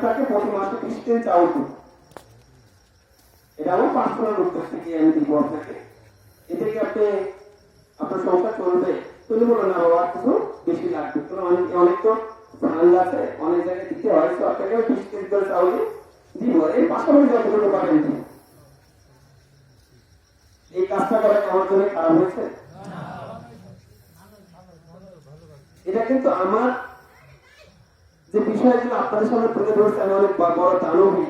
আপনাকে প্রতি মাসে কেজি চাউল দেবো এটা আমার পার্সোনাল উদ্যোগ থেকে আমি দিব আপনাকে। কি আপনি আপনার সংসার চলবে। তুমি বলো না, বাবা, কিছু বেশি লাগবে। কারণ অনেক অনেক তো ফান্ড আছে, অনেক জায়গায় দিতে হয়, তো আপনাকে বিশ কেজি করে চাউল দিব। এই পাশাপাশি যতটুকু পারেন দিব। এই কাজটা করা আমার জন্য খারাপ হয়েছে? এটা কিন্তু আমার যে বিষয়গুলো আপনাদের সামনে তুলে ধরছে আমি অনেক বড় দানবী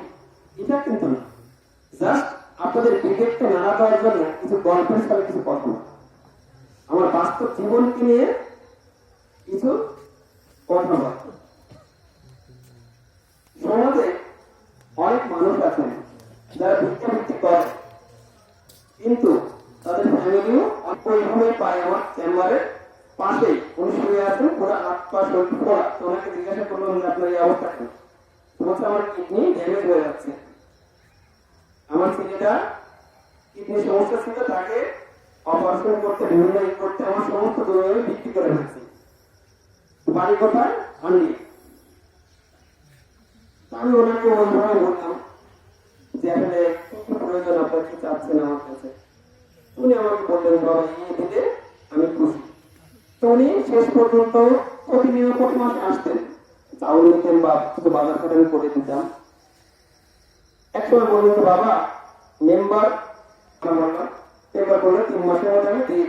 এটা কিন্তু না। জাস্ট আপনাদের বিবেককে নাড়া দেওয়ার জন্য কিছু গল্পের সাথে কিছু কথা আমার বাস্তব জীবনকে নিয়ে কিছু কথা সমাজে অনেক মানুষ আছেন, যারা ভিক্ষাবৃত্তি করে। কিন্তু তাদের ফ্যামিলিও অল্প ওইভাবে পায় আমার চেম্বারের ওনাকে জিজ্ঞাসা করলাম আপনার এই আমার কিডনি ড্যামেজ হয়ে যাচ্ছে। আমার ছেলেটা কিডনি সমস্যা ছিল, তাকে অপারেশন করতে, বিভিন্ন করতে, আমার সমস্ত বিক্রি করে ফেলছি। বাড়ি কোথায়? আনলি আমি ওনাকে ওইভাবে বললাম যে, আসলে কি কি প্রয়োজন, আপনার কি চাচ্ছেন আমার কাছে? উনি আমাকে বললেন, বাবা, এই দিলে আমি খুশি। তো উনি শেষ পর্যন্ত প্রতিনিয়ত প্রতি মাসে আসতেন। চাউল নিতেন বা কিছু বাজার করে আমি করে দিতাম। একসময় বললেন তো বাবা মেম্বার বললাম এবার বললে, তিন মাসের মধ্যে আমি দিয়ে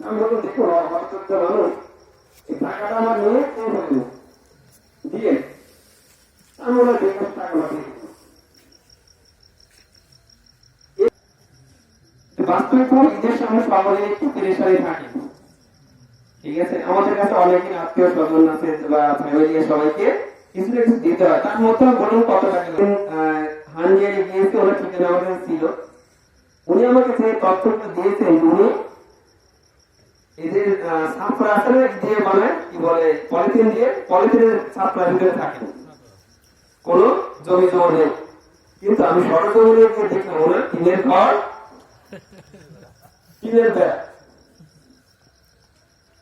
আমি দেখুন অবাস্তব মানুষ। এই টাকাটা আমার নিয়ে ফেলব দিয়ে আমি টাকা বাস্তবিক ঈদের সময় সকলে একটু পেরেশানি থাকে। ঠিক আছে? আমাদের কাছে অনেকের আত্মীয় স্বজন আছে বা ফ্যামিলি সবাইকে কিছু না কিছু দিতে হয়। তার মধ্যে বলুন কত টাকা ওনার ঠিকানা আমার ছিল। উনি আমাকে যে তথ্যটা দিয়েছেন, উনি এদের সাপড়া আছে না দিয়ে বানায় কি বলে পলিথিন দিয়ে পলিথিনের ভিতরে থাকে কোনো জমি জমা নেই। কিন্তু আমি গিয়ে দেখলাম, ওনার ঘর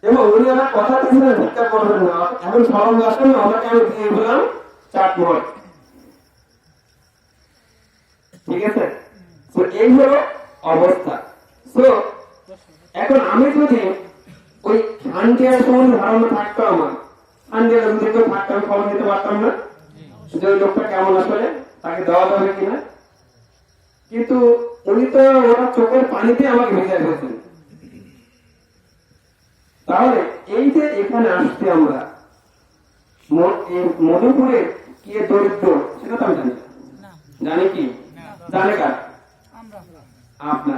এবং উনি আমার কথা দিয়েছিলেন করবেন না। এখন স্মরণ ওনাকে আমি দিয়ে দিলাম ঠিক আছে? তো এই হলো অবস্থা। তো এখন আমি যদি ওই সম্বন্ধে ধারণা থাকতো আমার হান্ডিয়ার যদি কেউ থাকতো আমি খবর দিতে পারতাম না। যে ওই লোকটা কেমন আসলে, তাকে দেওয়া যাবে কিনা? কিন্তু উনি তো ওরা চোখের পানিতে আমাকে ভেজে ফেলছেন। তাহলে এই যে এখানে আসছি আমরা ম- এই মধুপুরে কি দরিদ্র সেটা তো আমি জানি। জানি কি? জানে কার? আপনারা।